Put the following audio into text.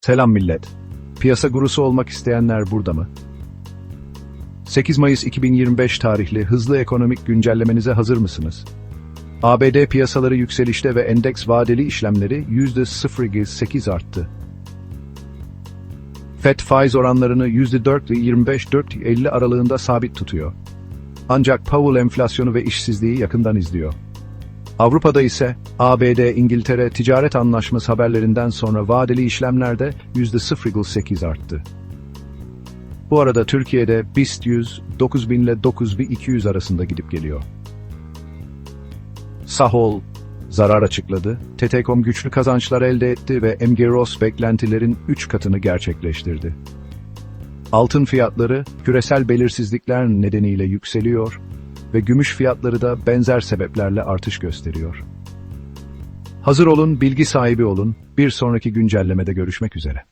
Selam millet. Piyasa gurusu olmak isteyenler burada mı? 8 Mayıs 2025 tarihli hızlı ekonomik güncellemenize hazır mısınız? ABD piyasaları yükselişte ve endeks vadeli işlemleri %0,8 arttı. FED faiz oranlarını %4 ile 25-4.50 aralığında sabit tutuyor. Ancak Powell enflasyonu ve işsizliği yakından izliyor. Avrupa'da ise ABD, İngiltere ticaret anlaşması haberlerinden sonra vadeli işlemlerde %0,8 arttı. Bu arada Türkiye'de BIST 100 9000 ile 9200 arasında gidip geliyor. Sahol zarar açıkladı, TT.com güçlü kazançlar elde etti ve MG Ross beklentilerin 3 katını gerçekleştirdi. Altın fiyatları küresel belirsizlikler nedeniyle yükseliyor ve gümüş fiyatları da benzer sebeplerle artış gösteriyor. Hazır olun, bilgi sahibi olun. Bir sonraki güncellemede görüşmek üzere.